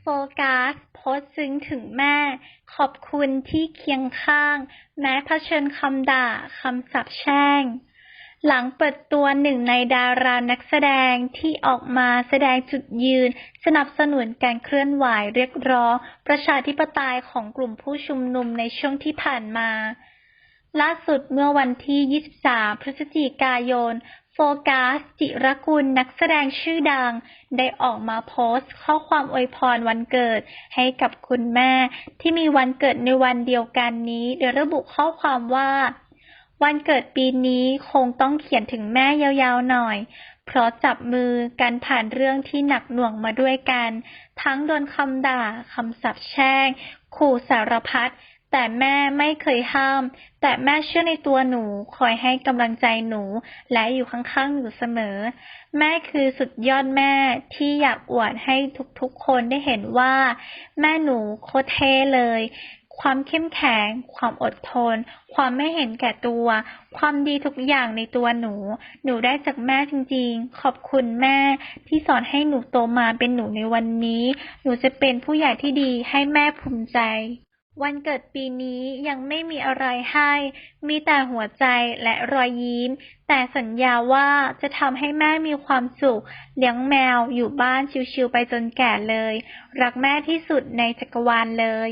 โฟกัสโพสซึ้งถึงแม่ ขอบคุณที่เคียงข้าง แม้เผชิญคำด่าคำสาปแช่ง หลังเปิดตัวหนึ่งในดารานักแสดงที่ออกมาแสดงจุดยืน สนับสนุนการเคลื่อนไหวเรียกร้อง ประชาธิปไตยของกลุ่มผู้ชุมนุมในช่วงที่ผ่านมา ล่าสุดเมื่อวันที่ 23 พฤศจิกายน โฟกัส จิรกุลนักแสดงชื่อดัง ได้ออกมาโพสต์ข้อความอวยพรวันเกิดให้กับคุณแม่ที่มีวันเกิดในวันเดียวกันนี้ โดยระบุข้อความว่า วันเกิดปีนี้คงต้องเขียนถึงแม่ยาวๆหน่อย เพราะจับมือกันผ่านเรื่องที่หนักหน่วงมาด้วยกัน ทั้งโดนคำด่าคำสาปแช่งขู่สารพัด แต่แม่ไม่เคยห้าม แต่แม่เชื่อในตัวหนู คอยให้กำลังใจหนู และอยู่ข้างๆหนูเสมอ แม่คือสุดยอดแม่ที่อยากอวดให้ทุกๆคนได้เห็นว่า แม่หนูโคตรเท่เลย ความเข้มแข็ง ความอดทน ความไม่เห็นแก่ตัว ความดีทุกอย่างในตัวหนู หนูได้จากแม่จริงๆ ขอบคุณแม่ที่สอนให้หนูโตมาเป็นหนูในวันนี้ หนูจะเป็นผู้ใหญ่ที่ดีให้แม่ภูมิใจ วันเกิดปีนี้ยังไม่มีอะไรให้ มีแต่หัวใจและรอยยิ้ม แต่สัญญาว่าจะทำให้แม่มีความสุข เลี้ยงแมวอยู่บ้านชิวๆไปจนแก่เลย รักแม่ที่สุดในจักรวาลเลย